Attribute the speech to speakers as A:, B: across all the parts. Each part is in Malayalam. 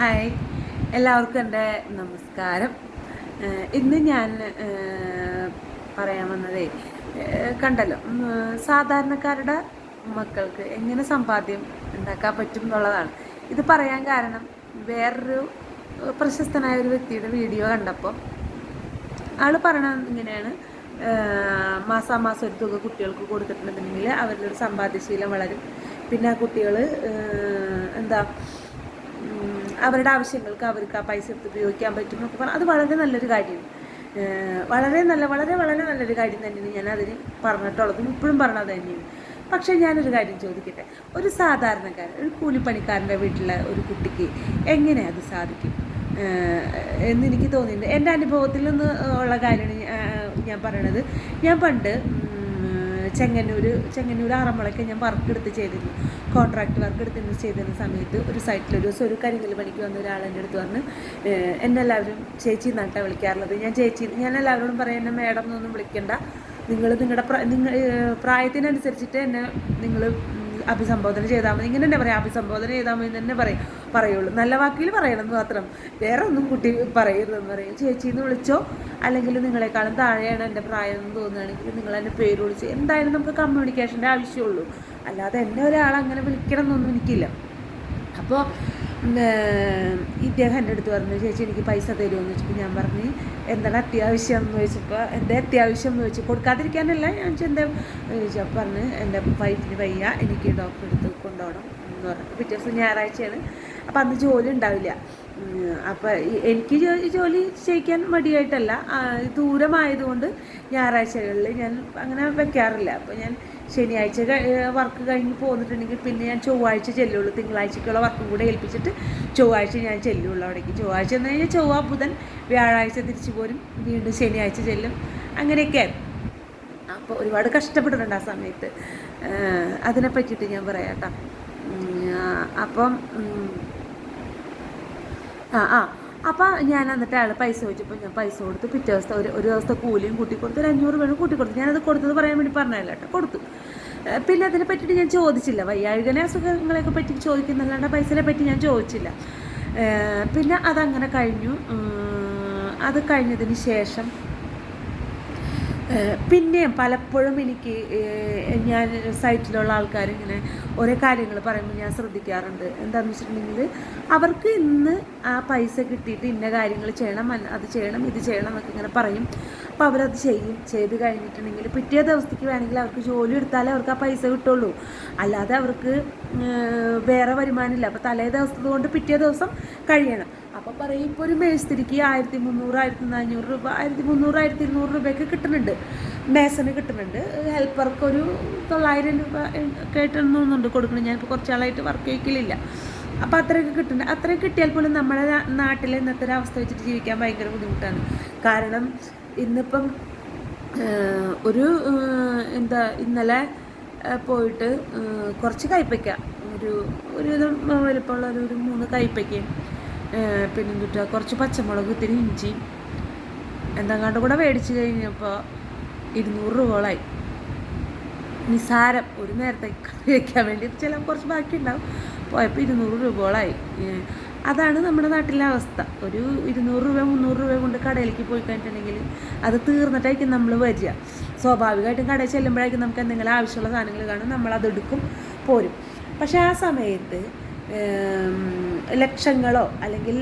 A: ഹായ്. എല്ലാവർക്കും എന്റെ നമസ്കാരം. ഇന്ന് ഞാൻ പറയാൻ വന്നതേ കണ്ടല്ലോ സാധാരണക്കാരുടെ മക്കൾക്ക് എങ്ങനെ സമ്പാദ്യം ഉണ്ടാക്കാൻ പറ്റും എന്നുള്ളതാണ്. ഇത് പറയാൻ കാരണം വേറൊരു പ്രശസ്തനായ ഒരു വ്യക്തിയുടെ വീഡിയോ കണ്ടപ്പോൾ ആൾ പറയണത് ഇങ്ങനെയാണ്. മാസാ മാസം ഒരു തുക കുട്ടികൾക്ക് കൊടുത്തിട്ടുണ്ടെന്നുണ്ടെങ്കിൽ അവരുടെ ഒരു സമ്പാദ്യശീലം വളരും. പിന്നെ ആ കുട്ടികൾ എന്താ അവരുടെ ആവശ്യങ്ങൾക്ക് അവർക്ക് ആ പൈസ എടുത്ത് ഉപയോഗിക്കാൻ പറ്റും എന്നൊക്കെ പറഞ്ഞാൽ അത് വളരെ നല്ലൊരു കാര്യമാണ് വളരെ നല്ല വളരെ വളരെ നല്ലൊരു കാര്യം തന്നെയാണ് ഞാൻ അതിന് പറഞ്ഞിട്ടുള്ളതും. ഇപ്പോഴും പറഞ്ഞത് തന്നെയാണ്. പക്ഷേ ഞാനൊരു കാര്യം ചോദിക്കട്ടെ? ഒരു സാധാരണക്കാരൻ ഒരു കൂലിപ്പണിക്കാരന്റെ വീട്ടിലെ ഒരു കുട്ടിക്ക് എങ്ങനെ അത് സാധിക്കും? എന്ന് എനിക്ക് തോന്നിയിട്ടുണ്ട്. എന്റെ അനുഭവത്തിൽ നിന്ന് ഉള്ള കാര്യമാണ് ഞാൻ- പറയണത്. ഞാൻ പണ്ട് ചെങ്ങന്നൂർ ചെങ്ങന്നൂർ ആറന്മുളയ്ക്ക് ഞാൻ വർക്ക് എടുത്ത് ചെയ്തിരുന്നു. കോൺട്രാക്ട് വർക്ക് എടുത്ത് ചെയ്തിരുന്ന സമയത്ത് ഒരു സൈറ്റിൽ ഒരു ദിവസം ഒരു കരിങ്കൽ പണിക്ക് വന്ന ഒരാൾ എന്റെ അടുത്ത് പറഞ്ഞ് എന്നെല്ലാവരും ചേച്ചി നട്ടാണ് വിളിക്കാറുള്ളത്. ഞാൻ ചേച്ചി ഞാൻ എല്ലാവരോടും പറയാം എന്നെ മേഡം എന്നൊന്നും വിളിക്കണ്ട. നിങ്ങൾ നിങ്ങളുടെ പ്രായ നിങ്ങൾ പ്രായത്തിനനുസരിച്ചിട്ട് എന്നെ നിങ്ങൾ അഭിസംബോധന ചെയ്താൽ മതി. ഇങ്ങനെ തന്നെ പറയാം. അഭിസംബോധന ചെയ്താൽ മതി തന്നെ പറയും. പറയുള്ളൂ. നല്ല വാക്കിൽ പറയണമെന്ന് മാത്രം. വേറെ ഒന്നും കുട്ടി പറയരുതെന്ന് പറയും. ചേച്ചി എന്ന് വിളിച്ചോ? അല്ലെങ്കിൽ നിങ്ങളെക്കാളും താഴെയാണ് എന്റെ പ്രായം എന്ന് തോന്നുകയാണെങ്കിൽ നിങ്ങൾ എന്റെ പേര് വിളിച്ച് എന്തായാലും നമുക്ക് കമ്മ്യൂണിക്കേഷന്റെ ആവശ്യമുള്ളൂ. അല്ലാതെ എന്നെ ഒരാൾ അങ്ങനെ വിളിക്കണം എന്നൊന്നും എനിക്കില്ല. അപ്പോൾ ഇദ്ദേഹം എന്റെ അടുത്ത് പറഞ്ഞു ചേച്ചി എനിക്ക് പൈസ തരുമോ എന്ന് വെച്ചപ്പോൾ ഞാൻ പറഞ്ഞു എന്താണ് അത്യാവശ്യം എന്ന് ചോദിച്ചപ്പോൾ എന്റെ അത്യാവശ്യം എന്ന് വെച്ച് കൊടുക്കാതിരിക്കാനല്ല ഞാൻ എന്റെ പറഞ്ഞ് എന്റെ വൈഫിന് വയ്യ എനിക്ക് ഡോക്ടർ അടുത്ത് കൊണ്ടുപോകണം എന്ന് പറഞ്ഞു. പിറ്റേ ദിവസം ഞായറാഴ്ചയാണ്. അപ്പോൾ അന്ന് ജോലി ഉണ്ടാവില്ല. അപ്പോൾ എനിക്ക് ജോലി ചെയ്യിക്കാൻ മടിയായിട്ടല്ല. ദൂരമായതുകൊണ്ട് ഞായറാഴ്ചകളിൽ ഞാൻ അങ്ങനെ വെക്കാറില്ല. അപ്പോൾ ഞാൻ ശനിയാഴ്ച വർക്ക് കഴിഞ്ഞ് പോന്നിട്ടുണ്ടെങ്കിൽ പിന്നെ ഞാൻ ചൊവ്വാഴ്ച ചെല്ലുള്ളൂ. തിങ്കളാഴ്ചക്കുള്ള വർക്കും കൂടെ ഏൽപ്പിച്ചിട്ട് ചൊവ്വാഴ്ച ഞാൻ ചെല്ലുള്ളൂ അവിടേക്ക്. ചൊവ്വാഴ്ച എന്ന് കഴിഞ്ഞാൽ ചൊവ്വ ബുധൻ വ്യാഴാഴ്ച തിരിച്ചു പോരും. വീണ്ടും ശനിയാഴ്ച ചെല്ലും. അങ്ങനെയൊക്കെ. അപ്പോൾ ഒരുപാട് കഷ്ടപ്പെടുന്നുണ്ട് ആ സമയത്ത്. അതിനെ പറ്റിയിട്ട് ഞാൻ പറയാം കേട്ടോ. അപ്പം ആ ആ. അപ്പം ഞാൻ എന്നിട്ട് അയാൾ പൈസ ചോദിച്ചപ്പോൾ ഞാൻ പൈസ കൊടുത്ത് പിറ്റേ ദിവസത്തെ ഒരു ഒരു ദിവസത്തെ കൂലിയും കൂട്ടി കൊടുത്ത് ഒരു അഞ്ഞൂറ് രൂപ കൂട്ടി കൊടുത്തു ഞാനത് കൊടുത്തത് പറയാൻ വേണ്ടി പറഞ്ഞതല്ല കേട്ടോ കൊടുത്തു. പിന്നെ അതിനെ പറ്റിയിട്ട് ഞാൻ ചോദിച്ചില്ല. വയ്യാഴികനെ അസുഖങ്ങളെയൊക്കെ പറ്റി ചോദിക്കുന്നല്ലാണ്ട് പൈസയെ പറ്റി ഞാൻ ചോദിച്ചില്ല. പിന്നെ അതങ്ങനെ കഴിഞ്ഞു. അത് കഴിഞ്ഞതിന് ശേഷം ഏഹ് പിന്നെയും പലപ്പോഴും എനിക്ക് ഞാൻ സൈറ്റിലുള്ള ആൾക്കാർ ഇങ്ങനെ ഓരോ കാര്യങ്ങൾ പറയുമ്പോൾ ഞാൻ ശ്രദ്ധിക്കാറുണ്ട്. എന്താണെന്ന് വെച്ചിട്ടുണ്ടെങ്കിൽ അവർക്ക് ഇന്ന് ആ പൈസ കിട്ടിയിട്ട് ഇന്ന കാര്യങ്ങൾ ചെയ്യണം അത് ചെയ്യണം ഇത് ചെയ്യണം എന്നൊക്കെ ഇങ്ങനെ പറയും. അപ്പോൾ അവരത് ചെയ്യും. ചെയ്ത് കഴിഞ്ഞിട്ടുണ്ടെങ്കിൽ പിറ്റേ ദിവസത്തേക്ക് വേണമെങ്കിൽ അവർക്ക് ജോലി എടുത്താലേ അവർക്ക് ആ പൈസ കിട്ടുള്ളൂ. അല്ലാതെ അവർക്ക് വേറെ വരുമാനമില്ല. അപ്പോൾ തലേ ദിവസത്തെ കൊണ്ട് പിറ്റേ ദിവസം കഴിയണം. അപ്പോൾ പറയും ഇപ്പോൾ ഒരു മേസ്തിരിക്ക് ആയിരത്തി മുന്നൂറ് ആയിരത്തി നാനൂറ് രൂപ ആയിരത്തി മുന്നൂറ് ആയിരത്തി ഇരുന്നൂറ് രൂപയൊക്കെ കിട്ടുന്നുണ്ട്. മേസന് കിട്ടുന്നുണ്ട്. ഹെൽപ്പർക്ക് ഒരു തൊള്ളായിരം രൂപ കേട്ടെന്നുണ്ട് കൊടുക്കണം ഞാനിപ്പോൾ കുറച്ചാളായിട്ട് വർക്ക് ചെയ്യിക്കലില്ല. അപ്പോൾ അത്രയൊക്കെ കിട്ടുന്നുണ്ട്. അത്രയും കിട്ടിയാൽ പോലും നമ്മുടെ നാട്ടിലെ ഇന്നത്തെ ഒരു അവസ്ഥ വെച്ചിട്ട് ജീവിക്കാൻ ഭയങ്കര ബുദ്ധിമുട്ടാണ്. കാരണം ഇന്നിപ്പം ഒരു എന്താ ഇന്നലെ പോയിട്ട് കുറച്ച് കയ്പ്പയ്ക്ക ഒരു ഒരുവിധം വലിപ്പമുള്ള ഒരു ഒരു മൂന്ന് കയ്പ്പയ്ക്കയും ഏഹ്, പിന്നെ എന്തുട്ട കുറച്ച് പച്ചമുളക് ഇത്തിരി ഇഞ്ചി എന്തെങ്ങാണ്ട് കൂടെ മേടിച്ച് കഴിഞ്ഞപ്പോൾ ഇരുന്നൂറ് രൂപകളായി നിസാരം ഒരു നേരത്തേക്ക് കറി വയ്ക്കാൻ വേണ്ടി ചില കുറച്ച് ബാക്കി പോയപ്പോൾ ഇരുന്നൂറ് രൂപകളായി അതാണ് നമ്മുടെ നാട്ടിലെ അവസ്ഥ. ഒരു ഇരുന്നൂറ് രൂപ മുന്നൂറ് രൂപ കൊണ്ട് കടയിലേക്ക് പോയി കഴിഞ്ഞിട്ടുണ്ടെങ്കിൽ അത് തീർന്നിട്ടായിരിക്കും നമ്മൾ വരിക. സ്വാഭാവികമായിട്ടും കടയിൽ ചെല്ലുമ്പോഴായിരിക്കും നമുക്ക് എന്തെങ്കിലും ആവശ്യമുള്ള സാധനങ്ങൾ കാണും നമ്മൾ അതെടുക്കും പോരും. പക്ഷേ ആ സമയത്ത് ലക്ഷങ്ങളോ അല്ലെങ്കിൽ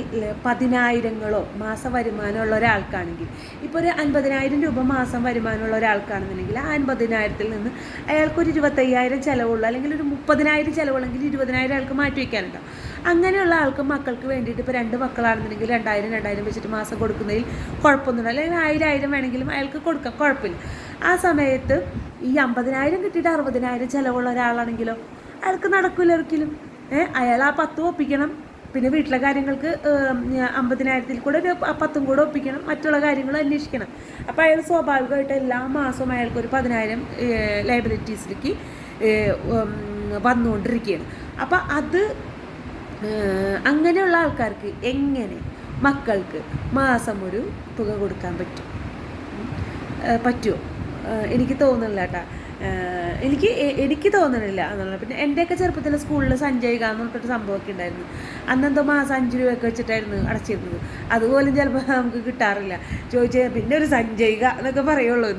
A: പതിനായിരങ്ങളോ മാസ വരുമാനമുള്ള ഒരാൾക്കാണെങ്കിൽ ഇപ്പോൾ ഒരു അൻപതിനായിരം രൂപ മാസം വരുമാനമുള്ള ഒരാൾക്കാണെന്നുണ്ടെങ്കിൽ ആ അൻപതിനായിരത്തിൽ നിന്ന് അയാൾക്കൊരു ഇരുപത്തയ്യായിരം ചിലവുള്ളൂ അല്ലെങ്കിൽ ഒരു മുപ്പതിനായിരം ചിലവുള്ളെങ്കിൽ ഇരുപതിനായിരം അയാൾക്ക് മാറ്റി വയ്ക്കാനുണ്ടാവും അങ്ങനെയുള്ള ആൾക്ക് മക്കൾക്ക് വേണ്ടിയിട്ട് ഇപ്പോൾ രണ്ട് മക്കളാണെന്നുണ്ടെങ്കിൽ രണ്ടായിരം രണ്ടായിരം വെച്ചിട്ട് മാസം കൊടുക്കുന്നതിൽ കുഴപ്പമൊന്നുമില്ല. അല്ലെങ്കിൽ ആയിരം ആയിരം വേണമെങ്കിലും അയാൾക്ക് കൊടുക്കാം കുഴപ്പമില്ല. ആ സമയത്ത് ഈ അമ്പതിനായിരം കിട്ടിയിട്ട് അറുപതിനായിരം ചിലവുള്ള ഒരാളാണെങ്കിലോ അയാൾക്ക് നടക്കില്ല ഒരിക്കലും. അയാൾ ആ പത്തും ഒപ്പിക്കണം. പിന്നെ വീട്ടിലെ കാര്യങ്ങൾക്ക് അമ്പതിനായിരത്തിൽ കൂടെ ഒരു പത്തും കൂടെ ഒപ്പിക്കണം. മറ്റുള്ള കാര്യങ്ങൾ അന്വേഷിക്കണം. അപ്പോൾ അയാൾ സ്വാഭാവികമായിട്ട് എല്ലാ മാസവും അയാൾക്ക് ഒരു പതിനായിരം ലൈബിലിറ്റീസിലേക്ക് വന്നുകൊണ്ടിരിക്കുകയാണ്. അപ്പോൾ അത് അങ്ങനെയുള്ള ആൾക്കാർക്ക് എങ്ങനെ മക്കൾക്ക് മാസം ഒരു തുക കൊടുക്കാൻ പറ്റും. പറ്റുമോ എനിക്ക് തോന്നുന്നില്ല കേട്ടാ. എനിക്ക് എനിക്ക് തോന്നണില്ല എന്നുള്ളത് പിന്നെ എന്റെയൊക്കെ ചെറുപ്പത്തിൽ സ്കൂളിൽ സഞ്ചയിക എന്ന് പറഞ്ഞിട്ടൊരു സംഭവമൊക്കെ ഉണ്ടായിരുന്നു. അന്നെന്തോ മാസം അഞ്ച് രൂപയൊക്കെ വെച്ചിട്ടായിരുന്നു അടച്ചിരുന്നത്. അതുപോലും ചിലപ്പോൾ നമുക്ക് കിട്ടാറില്ല. ചോദിച്ചാൽ പിന്നെ ഒരു സഞ്ചയിക എന്നൊക്കെ പറയുള്ളൂ.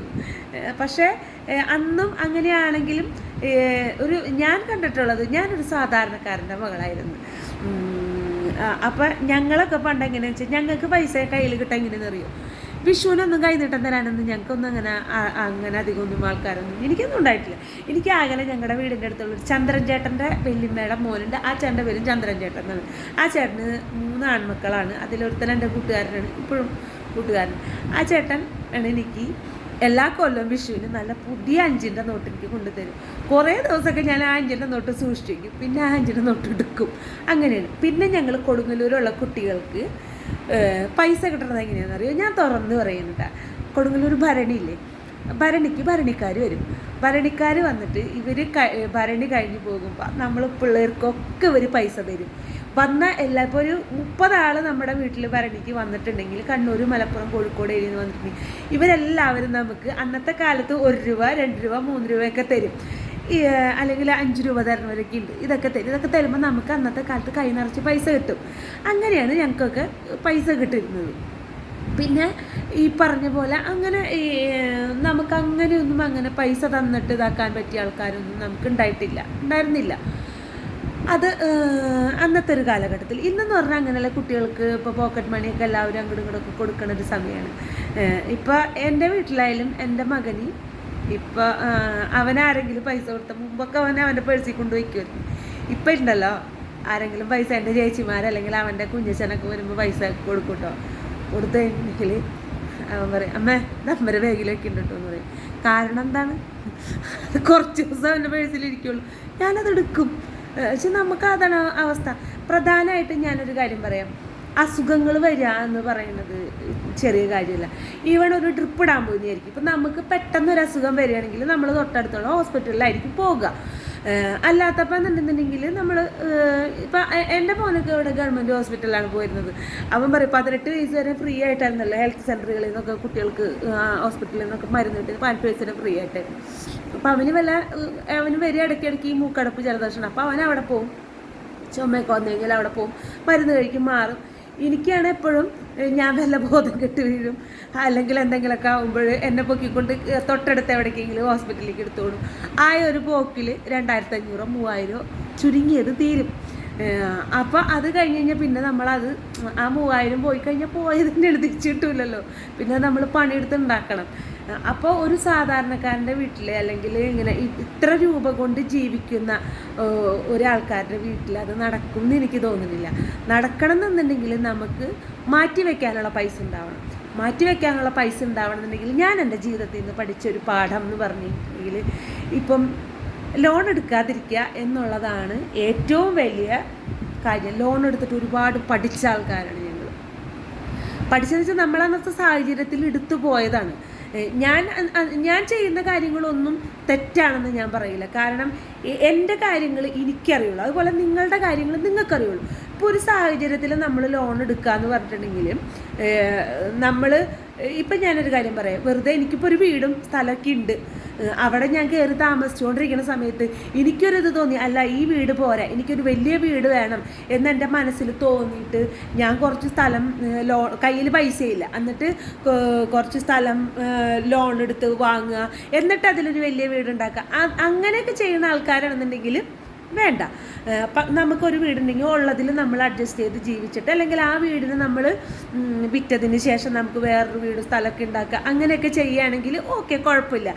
A: പക്ഷേ അന്നും അങ്ങനെയാണെങ്കിലും ഒരു ഞാൻ കണ്ടിട്ടുള്ളത് ഞാനൊരു സാധാരണക്കാരന്റെ മകളായിരുന്നു. അപ്പം ഞങ്ങളൊക്കെ പണ്ട് എങ്ങനെയാണെന്ന് വെച്ചാൽ ഞങ്ങൾക്ക് പൈസ കയ്യിൽ കിട്ടാൻ എങ്ങനെയെന്ന് വിഷുവിനൊന്നും കൈ നീട്ടം തരാനൊന്നും ഞങ്ങൾക്കൊന്നും അങ്ങനെ അങ്ങനെ അധികം ഒന്നും ആൾക്കാരൊന്നും എനിക്കൊന്നും ഉണ്ടായിട്ടില്ല. എനിക്ക് ആകെ ഞങ്ങളുടെ വീടിന്റെ അടുത്തുള്ള ചന്ദ്രൻ ചേട്ടന്റെ വെല്ലിമ്മയുടെ മോനുണ്ട്. ആ ചേട്ടന്റെ പേരും ചന്ദ്രൻ ചേട്ടൻ എന്നാണ്. ആ ചേട്ടന് മൂന്ന് ആൺമക്കളാണ്. അതിലൊരുത്തൻ എന്റെ കൂട്ടുകാരനാണ്. ഇപ്പോഴും കൂട്ടുകാരൻ. ആ ചേട്ടൻ ആണ് എനിക്ക് എല്ലാ കൊല്ലവും വിഷുവിന് നല്ല പുതിയ അഞ്ചിന്റെ നോട്ട് എനിക്ക് കൊണ്ടുതരും. കുറേ ദിവസമൊക്കെ ഞാൻ ആ അഞ്ചിന്റെ നോട്ട് സൂക്ഷിച്ചു പിന്നെ ആ അഞ്ചിന്റെ നോട്ട് എടുക്കും. അങ്ങനെയാണ്. പിന്നെ ഞങ്ങൾ കൊടുങ്ങല്ലൂരുള്ള കുട്ടികൾക്ക് പൈസ കിട്ടുന്നത് എങ്ങനെയാണെന്ന് അറിയോ ഞാൻ തുറന്ന് പറയുന്നുണ്ട് കൊടുങ്ങല്ലൂർ ഭരണിയില്ലേ? ഭരണിക്ക് ഭരണിക്കാർ വരും. ഭരണിക്കാർ വന്നിട്ട് ഇവർ ഭരണി കഴിഞ്ഞ് പോകുമ്പോൾ നമ്മൾ പിള്ളേർക്കൊക്കെ ഇവർ പൈസ തരും. വന്ന എല്ലാ ഇപ്പോൾ ഒരു മുപ്പതാൾ നമ്മുടെ വീട്ടിൽ ഭരണിക്ക് വന്നിട്ടുണ്ടെങ്കിൽ കണ്ണൂർ മലപ്പുറം കോഴിക്കോട് ഏരിയയിൽ നിന്ന് വന്നിട്ടുണ്ടെങ്കിൽ ഇവരെല്ലാവരും നമുക്ക് അന്നത്തെ കാലത്ത് ഒരു രൂപ രണ്ട് രൂപ മൂന്ന് രൂപയൊക്കെ തരും. അല്ലെങ്കിൽ അഞ്ച് രൂപ തരണവരൊക്കെ ഉണ്ട്. ഇതൊക്കെ തരും. ഇതൊക്കെ തരുമ്പോൾ നമുക്ക് അന്നത്തെ കാലത്ത് കൈ നിറച്ച് പൈസ കിട്ടും. അങ്ങനെയാണ് ഞങ്ങൾക്കൊക്കെ പൈസ കിട്ടിയിരുന്നത്. പിന്നെ ഈ പറഞ്ഞ പോലെ അങ്ങനെ ഈ നമുക്ക് അങ്ങനെയൊന്നും അങ്ങനെ പൈസ തന്നിട്ട് ഇതാക്കാൻ പറ്റിയ ആൾക്കാരൊന്നും നമുക്ക് ഉണ്ടായിട്ടില്ല. ഉണ്ടായിരുന്നില്ല. അത് അന്നത്തെ ഒരു കാലഘട്ടത്തിൽ. ഇന്നെന്ന് പറഞ്ഞാൽ അങ്ങനെയുള്ള കുട്ടികൾക്ക് ഇപ്പോൾ പോക്കറ്റ് മണിയൊക്കെ എല്ലാവരും അങ്ങോട്ടും ഇങ്ങോട്ടൊക്കെ കൊടുക്കുന്ന ഒരു സമയമാണ് ഇപ്പോൾ എന്റെ വീട്ടിലായാലും എന്റെ മകന് ഇപ്പോൾ അവനാരെങ്കിലും പൈസ കൊടുത്ത മുമ്പൊക്കെ അവൻ അവന്റെ പേഴ്സിൽ കൊണ്ട് വയ്ക്കുമായിരുന്നു ഇപ്പം ഉണ്ടല്ലോ ആരെങ്കിലും പൈസ എന്റെ ചേച്ചിമാർ അല്ലെങ്കിൽ അവന്റെ കുഞ്ഞച്ചനൊക്കെ വരുമ്പോൾ പൈസ കൊടുക്കും കേട്ടോ കൊടുത്തു കഴിഞ്ഞെങ്കിൽ അവൻ പറയും അമ്മ നമ്മുടെ ബാഗിലൊക്കെ ഉണ്ട് കേട്ടോ എന്ന് പറയും. കാരണം എന്താണ്? അത് കുറച്ച് ദിവസം അവന്റെ പേഴ്സിലിരിക്കുള്ളൂ ഞാനത് എടുക്കും. പക്ഷെ നമുക്ക് അതാണ് അവസ്ഥ. പ്രധാനമായിട്ടും ഞാനൊരു കാര്യം പറയാം. അസുഖങ്ങൾ വരിക എന്ന് പറയുന്നത് ചെറിയ കാര്യമല്ല. ഈവൺ ഒരു ട്രിപ്പ് ഇടാൻ പോകുന്നതായിരിക്കും ഇപ്പം നമുക്ക് പെട്ടെന്ന് ഒരു അസുഖം വരികയാണെങ്കിൽ നമ്മൾ തൊട്ടടുത്തുള്ള ഹോസ്പിറ്റലിലായിരിക്കും പോകുക അല്ലാത്തപ്പോൾ എന്നുണ്ടെന്നുണ്ടെങ്കിൽ നമ്മൾ ഇപ്പം എന്റെ മോനൊക്കെ ഇവിടെ ഗവൺമെന്റ് ഹോസ്പിറ്റലിലാണ് പോയിരുന്നത്. അവൻ പറയും പതിനെട്ട് വയസ്സ് വരെ ഫ്രീ ആയിട്ടായിരുന്നല്ലോ ഹെൽത്ത് സെന്ററുകളിൽ നിന്നൊക്കെ കുട്ടികൾക്ക് ഹോസ്പിറ്റലിൽ നിന്നൊക്കെ മരുന്ന് കിട്ടിയത്. പതിനെട്ട് വയസ്സിന് ഫ്രീ ആയിട്ട് അപ്പം അവന് വല്ല അവന് വരിക ഇടയ്ക്കിടയ്ക്ക് ഈ മൂക്കടപ്പ് ജലദോഷമാണ്. അപ്പോൾ അവൻ അവിടെ പോകും ചുമയൊക്കെ വന്നു കഴിഞ്ഞാൽ അവിടെ പോകും മരുന്ന് കഴിക്കും മാറും. എനിക്കാണ് എപ്പോഴും ഞാൻ വല്ല ബോധം കെട്ട് വീഴും. അല്ലെങ്കിൽ എന്തെങ്കിലുമൊക്കെ ആകുമ്പോൾ എന്നെ പൊക്കിക്കൊണ്ട് തൊട്ടടുത്ത് എവിടേക്കെങ്കിലും ഹോസ്പിറ്റലിലേക്ക് എടുത്തോളും. ആ ഒരു പോക്കിൽ രണ്ടായിരത്തി അഞ്ഞൂറോ മൂവായിരമോ ചുരുങ്ങിയത് തീരും. അപ്പോൾ അത് കഴിഞ്ഞ് കഴിഞ്ഞാൽ പിന്നെ നമ്മളത് ആ മൂവായിരം പോയി കഴിഞ്ഞാൽ പോയത് തന്നെയാണ് തിരിച്ചു പിന്നെ നമ്മൾ പണിയെടുത്ത് ഉണ്ടാക്കണം. അപ്പോൾ ഒരു സാധാരണക്കാരന്റെ വീട്ടിൽ അല്ലെങ്കിൽ ഇങ്ങനെ ഇത്ര രൂപ കൊണ്ട് ജീവിക്കുന്ന ഒരാൾക്കാരുടെ വീട്ടിൽ അത് നടക്കും എന്ന് എനിക്ക് തോന്നുന്നില്ല. നടക്കണം എന്നുണ്ടെങ്കിൽ നമുക്ക് മാറ്റി വെക്കാനുള്ള പൈസ ഉണ്ടാവണം. മാറ്റി വെക്കാനുള്ള പൈസ ഉണ്ടാവണം എന്നുണ്ടെങ്കിൽ ഞാൻ എന്റെ ജീവിതത്തിൽ നിന്ന് പഠിച്ചൊരു പാഠം എന്ന് പറഞ്ഞിട്ടുണ്ടെങ്കിൽ ഇപ്പം ലോൺ എടുക്കാതിരിക്കുക എന്നുള്ളതാണ് ഏറ്റവും വലിയ കാര്യം. ലോൺ എടുത്തിട്ട് ഒരുപാട് പഠിച്ച ആൾക്കാരാണ് ഞങ്ങൾ പഠിച്ചതെന്ന് വെച്ചാൽ നമ്മൾ അന്നത്തെ സാഹചര്യത്തിൽ എടുത്തു പോയതാണ്. ഞാൻ ഞാൻ ചെയ്യുന്ന കാര്യങ്ങളൊന്നും തെറ്റാണെന്ന് ഞാൻ പറയില്ല. കാരണം എന്റെ കാര്യങ്ങൾ എനിക്കറിയുള്ളൂ. അതുപോലെ നിങ്ങളുടെ കാര്യങ്ങൾ നിങ്ങൾക്കറിയുള്ളൂ. ഇപ്പോൾ ഒരു സാഹചര്യത്തിൽ നമ്മൾ ലോൺ എടുക്കുക എന്ന് പറഞ്ഞിട്ടുണ്ടെങ്കിൽ നമ്മൾ ഇപ്പം ഞാനൊരു കാര്യം പറയാം. വെറുതെ എനിക്കിപ്പോൾ ഒരു വീടും സ്ഥലമൊക്കെ ഉണ്ട്. അവിടെ ഞാൻ കയറി താമസിച്ചുകൊണ്ടിരിക്കുന്ന സമയത്ത് എനിക്കൊരിത് തോന്നി. അല്ല ഈ വീട് പോരാ എനിക്കൊരു വലിയ വീട് വേണം എന്ന് എന്റെ മനസ്സിൽ തോന്നിയിട്ട് ഞാൻ കുറച്ച് സ്ഥലം ലോ കയ്യിൽ പൈസയില്ല. എന്നിട്ട് കുറച്ച് സ്ഥലം ലോൺ എടുത്ത് വാങ്ങുക എന്നിട്ട് അതിലൊരു വലിയ വീട് ഉണ്ടാക്കുക അങ്ങനെയൊക്കെ ചെയ്യുന്ന ആൾക്കാരാണെന്നുണ്ടെങ്കിൽ വേണ്ട. നമുക്കൊരു വീടുണ്ടെങ്കിൽ ഉള്ളതിൽ നമ്മൾ അഡ്ജസ്റ്റ് ചെയ്ത് ജീവിച്ചിട്ട് അല്ലെങ്കിൽ ആ വീടിന് നമ്മൾ വിറ്റതിന് ശേഷം നമുക്ക് വേറൊരു വീട് സ്ഥലമൊക്കെ ഉണ്ടാക്കുക അങ്ങനെയൊക്കെ ചെയ്യുകയാണെങ്കിൽ ഓക്കെ കുഴപ്പമില്ല.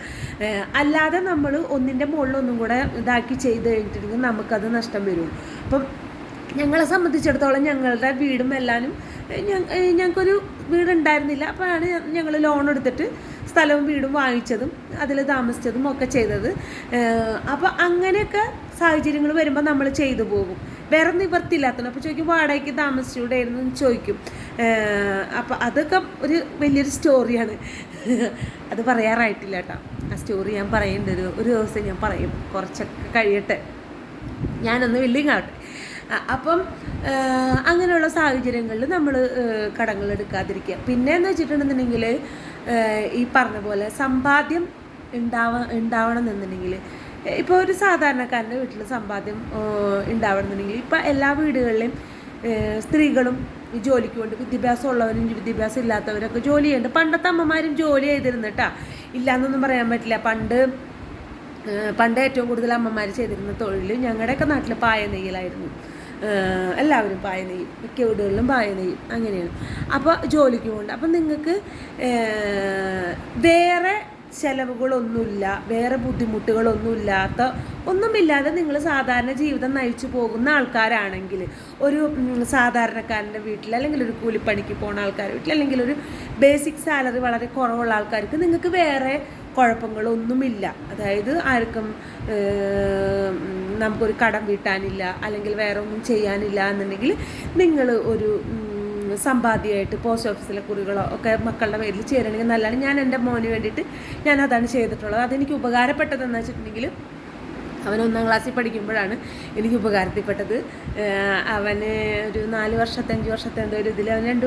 A: അല്ലാതെ നമ്മൾ ഒന്നിന്റെ മുകളിൽ ഒന്നും കൂടെ ഇതാക്കി ചെയ്ത് കഴിഞ്ഞിട്ടുണ്ടെങ്കിൽ നമുക്കത് നഷ്ടം വരും. അപ്പം ഞങ്ങളെ സംബന്ധിച്ചിടത്തോളം ഞങ്ങളുടെ വീടും എല്ലാവരും ഞങ്ങൾക്കൊരു വീടുണ്ടായിരുന്നില്ല. അപ്പോഴാണ് ഞങ്ങൾ ലോൺ എടുത്തിട്ട് സ്ഥലവും വീടും വാങ്ങിച്ചതും അതിൽ താമസിച്ചതും ഒക്കെ ചെയ്തത്. അപ്പോൾ അങ്ങനെയൊക്കെ സാഹചര്യങ്ങൾ വരുമ്പോൾ നമ്മൾ ചെയ്തു പോകും. വേറെ നിവർത്തിയില്ലാത്തത് അപ്പോൾ ചോദിക്കും വാടകയ്ക്ക് താമസിച്ചൂടായിരുന്നു എന്ന് ചോദിക്കും. അപ്പോൾ അതൊക്കെ ഒരു വലിയൊരു സ്റ്റോറിയാണ്. അത് പറയാറായിട്ടില്ല കേട്ടോ. ആ സ്റ്റോറി ഞാൻ പറയേണ്ട ഒരു ഒരു ദിവസം ഞാൻ പറയും. കുറച്ചൊക്കെ കഴിയട്ടെ. ഞാനൊന്ന് വില്ലിങ് ആവട്ടെ അപ്പം അങ്ങനെയുള്ള സാഹചര്യങ്ങളിൽ നമ്മൾ കടങ്ങൾ എടുക്കാതിരിക്കുക. പിന്നെ എന്ന് വെച്ചിട്ടുണ്ടെന്നുണ്ടെങ്കിൽ ഈ പറഞ്ഞ പോലെ സമ്പാദ്യം ഉണ്ടാവ ഉണ്ടാവണം എന്നുണ്ടെങ്കിൽ ഇപ്പോൾ ഒരു സാധാരണക്കാരന്റെ വീട്ടിൽ സമ്പാദ്യം ഉണ്ടാവണമെന്നുണ്ടെങ്കിൽ ഇപ്പോൾ ഇപ്പം എല്ലാ വീടുകളിലും സ്ത്രീകളും ജോലിക്ക് കൊണ്ട് വിദ്യാഭ്യാസം ഉള്ളവരും വിദ്യാഭ്യാസം ഇല്ലാത്തവരൊക്കെ ജോലി ചെയ്യുന്നുണ്ട് പണ്ടത്തെ അമ്മമാരും ജോലി ചെയ്തിരുന്നിട്ടാ. ഇല്ലയെന്നൊന്നും പറയാൻ പറ്റില്ല. പണ്ട് പണ്ട് ഏറ്റവും കൂടുതൽ അമ്മമാർ ചെയ്തിരുന്ന തൊഴിൽ ഞങ്ങളുടെയൊക്കെ നാട്ടിൽ പായ നെയ്യലായിരുന്നു. എല്ലാവരും പായ നെയ്യും. മിക്ക വീടുകളിലും പായ നെയ്യും. അങ്ങനെയാണ്. അപ്പോൾ ജോലിക്ക് പോകണ്ട. അപ്പം നിങ്ങൾക്ക് വേറെ ചിലവുകളൊന്നുമില്ല വേറെ ബുദ്ധിമുട്ടുകളൊന്നുമില്ലാത്ത ഒന്നുമില്ലാതെ നിങ്ങൾ സാധാരണ ജീവിതം നയിച്ചു പോകുന്ന ആൾക്കാരാണെങ്കിൽ ഒരു സാധാരണക്കാരന്റെ വീട്ടിൽ അല്ലെങ്കിൽ ഒരു കൂലിപ്പണിക്ക് പോകുന്ന ആൾക്കാരുടെ വീട്ടിൽ അല്ലെങ്കിൽ ഒരു ബേസിക് സാലറി വളരെ കുറവുള്ള ആൾക്കാർക്ക് നിങ്ങൾക്ക് വേറെ കുഴപ്പങ്ങളൊന്നുമില്ല. അതായത് ആർക്കും നമുക്കൊരു കടം വീട്ടാനില്ല അല്ലെങ്കിൽ വേറെ ഒന്നും ചെയ്യാനില്ല എന്നുണ്ടെങ്കിൽ നിങ്ങൾ ഒരു സമ്പാദ്യമായിട്ട് പോസ്റ്റ് ഓഫീസിലെ കുറികളോ ഒക്കെ മക്കളുടെ പേരിൽ ചേരണമെങ്കിൽ നല്ലതാണ്. ഞാൻ എന്റെ മോന് വേണ്ടിയിട്ട് ഞാൻ അതാണ് ചെയ്തിട്ടുള്ളത്. അതെനിക്ക് ഉപകാരപ്പെട്ടതെന്ന് വെച്ചിട്ടുണ്ടെങ്കിൽ അവൻ ഒന്നാം ക്ലാസ്സിൽ പഠിക്കുമ്പോഴാണ് എനിക്ക് ഉപകാരത്തിൽപ്പെട്ടത്. അവന് ഒരു നാല് വർഷത്തെ അഞ്ച് വർഷത്തെ എന്തോ ഒരു ഇതിൽ അവൻ രണ്ട്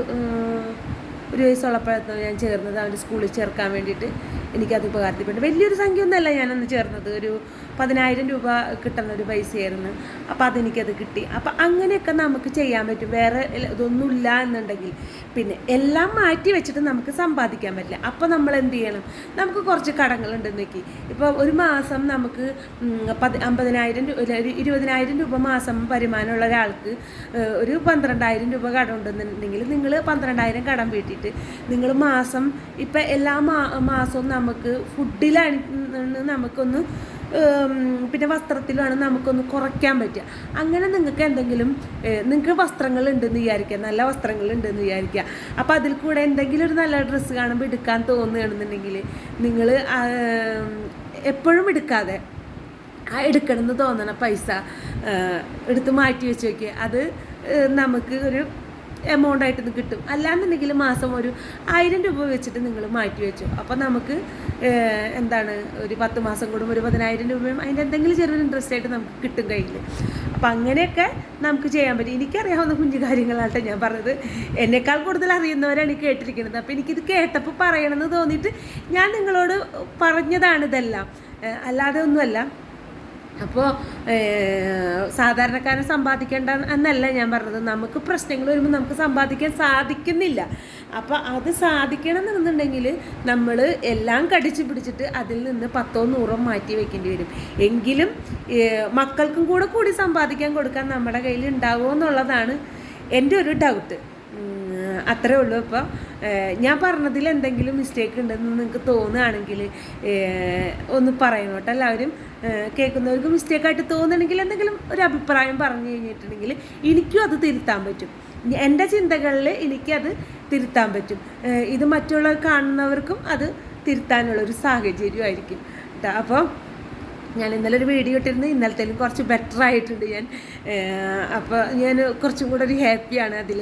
A: ഒരു വയസ്സുള്ളപ്പോഴത്തോ ഞാൻ ചേർന്നത്. അവന്റെ സ്കൂളിൽ ചേർക്കാൻ വേണ്ടിയിട്ട് എനിക്കത് ഉപകാരത്തിൽപ്പെട്ടു. വലിയൊരു സംഖ്യ ഒന്നുമല്ല ഞാനന്ന് ചേർന്നത്. ഒരു പതിനായിരം രൂപ കിട്ടുന്ന ഒരു പൈസയായിരുന്നു. അപ്പോൾ അതെനിക്കത് കിട്ടി. അപ്പോൾ അങ്ങനെയൊക്കെ നമുക്ക് ചെയ്യാൻ പറ്റും. വേറെ ഇതൊന്നുമില്ല എന്നുണ്ടെങ്കിൽ പിന്നെ എല്ലാം മാറ്റി വെച്ചിട്ട് നമുക്ക് സമ്പാദിക്കാൻ പറ്റില്ല. അപ്പോൾ നമ്മൾ എന്ത് ചെയ്യണം? നമുക്ക് കുറച്ച് കടങ്ങളുണ്ടെന്ന് വെക്കി ഇപ്പോൾ ഒരു മാസം നമുക്ക് പതി അമ്പതിനായിരം രൂപ ഇരുപതിനായിരം രൂപ മാസം വരുമാനമുള്ള ഒരാൾക്ക് ഒരു പന്ത്രണ്ടായിരം രൂപ കടം ഉണ്ടെന്നുണ്ടെങ്കിൽ നിങ്ങൾ പന്ത്രണ്ടായിരം കടം വീട്ടിയിട്ട് നിങ്ങൾ മാസം ഇപ്പം എല്ലാ മാസവും നമുക്ക് ഫുഡിലാണ് നമുക്കൊന്ന് പിന്നെ വസ്ത്രത്തിലാണ് നമുക്കൊന്ന് കുറയ്ക്കാൻ പറ്റുക. അങ്ങനെ നിങ്ങൾക്ക് എന്തെങ്കിലും നിങ്ങൾക്ക് വസ്ത്രങ്ങൾ ഉണ്ടെന്ന് വിചാരിക്കുക. നല്ല വസ്ത്രങ്ങൾ ഉണ്ടെന്ന് വിചാരിക്കുക. അപ്പോൾ അതിൽ കൂടെ എന്തെങ്കിലും ഒരു നല്ല ഡ്രസ്സ് കാണുമ്പോൾ എടുക്കാൻ തോന്നുകയാണെന്നുണ്ടെങ്കിൽ നിങ്ങൾ എപ്പോഴും എടുക്കാതെ ആ എടുക്കണമെന്ന് തോന്നണ പൈസ എടുത്ത് മാറ്റി വെച്ച് നോക്കി അത് നമുക്ക് ഒരു എമൗണ്ട് ആയിട്ട് കിട്ടും. അല്ലാന്നുണ്ടെങ്കിൽ മാസം ഒരു ആയിരം രൂപ വെച്ചിട്ട് നിങ്ങൾ മാറ്റി വെച്ചു. അപ്പോൾ നമുക്ക് എന്താണ് ഒരു പത്ത് മാസം കൂടുമ്പോൾ ഒരു പതിനായിരം രൂപയും അതിന്റെ എന്തെങ്കിലും ചെറിയൊരു ഇൻട്രസ്റ്റ് ആയിട്ട് നമുക്ക് കിട്ടും കയ്യിൽ അപ്പം അങ്ങനെയൊക്കെ നമുക്ക് ചെയ്യാൻ പറ്റും. എനിക്കറിയാവുന്ന കുഞ്ഞു കാര്യങ്ങളാട്ടെ ഞാൻ പറഞ്ഞത്. എന്നേക്കാൾ കൂടുതൽ അറിയുന്നവരാണ് കേട്ടിരിക്കുന്നത്. അപ്പോൾ എനിക്കിത് കേട്ടപ്പോൾ പറയണമെന്ന് തോന്നിയിട്ട് ഞാൻ നിങ്ങളോട് പറഞ്ഞതാണ് ഇതെല്ലാം. അല്ലാതെ ഒന്നുമല്ല. അപ്പോൾ സാധാരണക്കാരൻ സമ്പാദിക്കേണ്ട എന്നല്ല ഞാൻ പറഞ്ഞത്. നമുക്ക് പ്രശ്നങ്ങൾ വരുമ്പോൾ നമുക്ക് സമ്പാദിക്കാൻ സാധിക്കുന്നില്ല. അപ്പോൾ അത് സാധിക്കണം എന്നുണ്ടെങ്കിൽ നമ്മൾ എല്ലാം കടിച്ചു പിടിച്ചിട്ട് അതിൽ നിന്ന് പത്തോ നൂറോ മാറ്റി വെക്കേണ്ടി വരും. എങ്കിലും മക്കൾക്കും കൂടെ കൂടി സമ്പാദിക്കാൻ കൊടുക്കാൻ നമ്മുടെ കയ്യിൽ ഉണ്ടാവുമോ എന്നുള്ളതാണ് എന്റെ ഒരു ഡൗട്ട് അത്രേ ഉള്ളൂ. അപ്പോൾ ഞാൻ പറഞ്ഞതിൽ എന്തെങ്കിലും മിസ്റ്റേക്ക് ഉണ്ടെന്ന് നിങ്ങൾക്ക് തോന്നുകയാണെങ്കിൽ ഒന്ന് പറയണം? കേട്ടോ. എല്ലാവരും കേൾക്കുന്നവർക്ക് മിസ്റ്റേക്കായിട്ട് തോന്നുകയാണെങ്കിൽ എന്തെങ്കിലും ഒരു അഭിപ്രായം പറഞ്ഞു കഴിഞ്ഞിട്ടുണ്ടെങ്കിൽ എനിക്കും അത് തിരുത്താൻ പറ്റും. എന്റെ ചിന്തകളിൽ എനിക്കത് തിരുത്താൻ പറ്റും. ഇത് മറ്റുള്ളവർ കാണുന്നവർക്കും അത് തിരുത്താനുള്ള ഒരു സാഹചര്യമായിരിക്കും. കേട്ടോ. അപ്പോൾ ഞാൻ ഇന്നലെ ഒരു വീഡിയോ ഇട്ടിരുന്നു. ഇന്നലത്തേലും കുറച്ച് ബെറ്റർ ആയിട്ടുണ്ട് ഞാൻ. അപ്പോൾ ഞാൻ കുറച്ചും കൂടെ ഒരു ഹാപ്പിയാണ് അതിൽ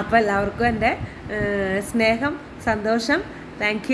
A: അപ്പോൾ എല്ലാവർക്കും എന്റെ സ്നേഹം സന്തോഷം. താങ്ക്